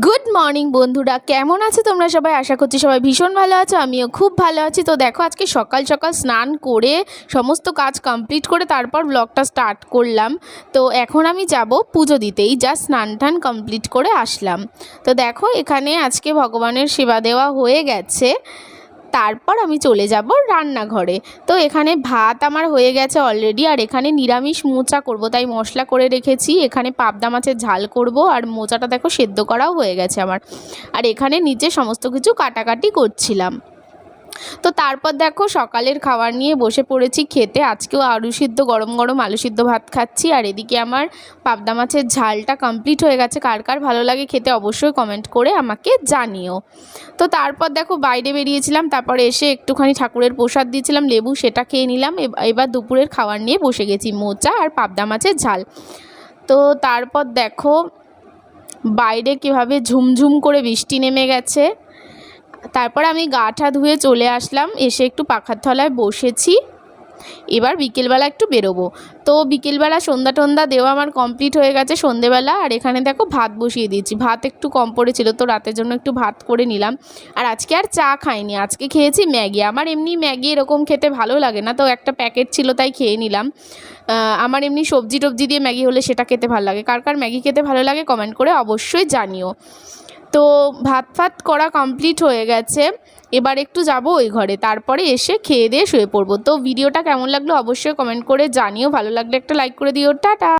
Good morning বন্ধুরা। কেমন আছে তোমরা সবাই? আশা করছি সবাই ভীষণ ভালো আছো, আমিও খুব ভালো আছি। তো দেখো, আজকে সকাল সকাল স্নান করে সমস্ত কাজ কমপ্লিট করে তারপর ব্লগটা স্টার্ট করলাম। তো এখন আমি যাব পুজো দিতেই যা স্নান টান কমপ্লিট করে আসলাম। তো দেখো, এখানে আজকে ভগবানের সেবা দেওয়া হয়ে গেছে। তারপর আমি চলে যাব রান্নাঘরে। তো এখানে ভাত আমার হয়ে গেছে অলরেডি আর এখানে নিরামিষ মোচা করব, তাই মশলা করে রেখেছি। এখানে পাবদা মাছের ঝাল করব, আর মোচাটা দেখো সেদ্ধ করাও হয়ে গেছে আমার। আর এখানে নিচে সমস্ত কিছু কাটাকাটি করছিলাম। তো তারপর দেখো সকালের খাবার নিয়ে বসে পড়েছি খেতে। আজকেও আলু সিদ্ধ, গরম গরম আলু সিদ্ধ ভাত খাচ্ছি। আর এদিকে আমার পাবদা মাছের ঝালটা কমপ্লিট হয়ে গেছে। কার কার ভালো লাগে খেতে অবশ্যই কমেন্ট করে আমাকে জানিও। তো তারপর দেখো বাইরে বেরিয়েছিলাম, তারপর এসে একটুখানি ঠাকুরের প্রসাদ দিয়েছিলাম, লেবু সেটা খেয়ে নিলাম। এবার দুপুরের খাবার নিয়ে বসে গেছি, মোচা আর পাবদা মাছের ঝাল। তো তারপর দেখো বাইরে কীভাবে ঝুমঝুম করে বৃষ্টি নেমে গেছে। তারপর আমি গা ঠা ধুয়ে চলে আসলাম, এসে একটু পাখার তলায় বসেছি। এবার বিকেলবেলা একটু বেরোবো। তো বিকেলবেলা সন্ধ্যা টন্ধা দেওয়া আমার কমপ্লিট হয়ে গেছে সন্ধেবেলা, আর এখানে দেখো ভাত বসিয়ে দিয়েছি। ভাত একটু কম পড়েছিল, তো রাতের জন্য একটু ভাত করে নিলাম। আর আজকে আর চা খাইনি, আজকে খেয়েছি ম্যাগি। আমার এমনি ম্যাগি এরকম খেতে ভালো লাগে না, তো একটা প্যাকেট ছিল তাই খেয়ে নিলাম। আমার এমনি সবজি টবজি দিয়ে ম্যাগি হলে সেটা খেতে ভালো লাগে। কার কার ম্যাগি খেতে ভালো লাগে কমেন্ট করে অবশ্যই জানিও। তো ভাত ফাত করা কমপ্লিট হয়ে গেছে। এবার একটু যাব ওই ঘরে, তারপরে এসে খেয়ে দিয়ে শুয়ে পড়ব। তো ভিডিওটা কেমন লাগল অবশ্যই কমেন্ট করে জানিও। ভালো লাগলে একটা লাইক করে দিও। টাটা!